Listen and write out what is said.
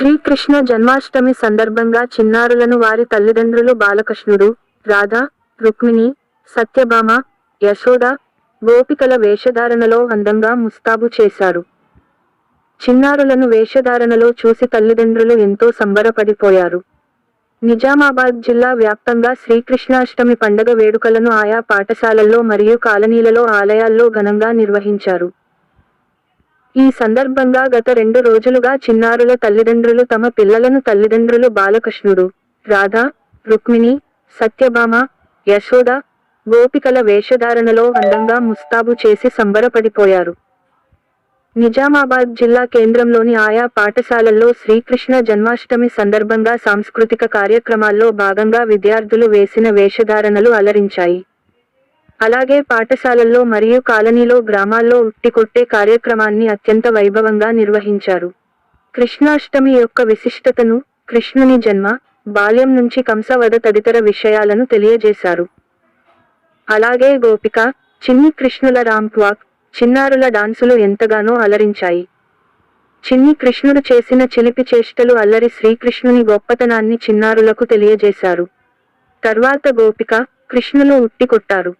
శ్రీకృష్ణ జన్మాష్టమి సందర్భంగా చిన్నారులను వారి తల్లిదండ్రులు బాలకృష్ణుడు రాధ రుక్మిణి సత్యభామ యశోద గోపికల వేషధారణలో అందంగా ముస్తాబు చేశారు. చిన్నారులను వేషధారణలో చూసి తల్లిదండ్రులు ఎంతో సంబరపడిపోయారు. నిజామాబాద్ జిల్లా వ్యాప్తంగా శ్రీకృష్ణాష్టమి పండగ వేడుకలను ఆయా పాఠశాలల్లో మరియు కాలనీలలో ఆలయాల్లో ఘనంగా నిర్వహించారు. ఈ సందర్భంగా గత రెండు రోజులుగా చిన్నారుల తల్లిదండ్రులు తమ పిల్లలను తల్లిదండ్రులు బాలకృష్ణుడు రాధ రుక్మిణి సత్యభామ యశోద గోపికల వేషధారణలో అందంగా ముస్తాబు చేసి సంబరపడిపోయారు. నిజామాబాద్ జిల్లా కేంద్రంలోని ఆయా పాఠశాలల్లో శ్రీకృష్ణ జన్మాష్టమి సందర్భంగా సాంస్కృతిక కార్యక్రమాల్లో భాగంగా విద్యార్థులు వేసిన వేషధారణలు అలరించాయి. అలాగే పాఠశాలల్లో మరియు కాలనీలో గ్రామాల్లో ఉట్టికొట్టే కార్యక్రమాన్ని అత్యంత వైభవంగా నిర్వహించారు. కృష్ణాష్టమి యొక్క విశిష్టతను కృష్ణుని జన్మ బాల్యం నుంచి కంసవద తదితర విషయాలను తెలియజేశారు. అలాగే గోపిక చిన్ని కృష్ణుల రాంప్వాక్ చిన్నారుల డాన్సులు ఎంతగానో అలరించాయి. చిన్ని కృష్ణుడు చేసిన చిలిపి చేష్టలు అల్లరి శ్రీకృష్ణుని గొప్పతనాన్ని చిన్నారులకు తెలియజేశారు. తర్వాత గోపిక కృష్ణులు ఉట్టికొట్టారు.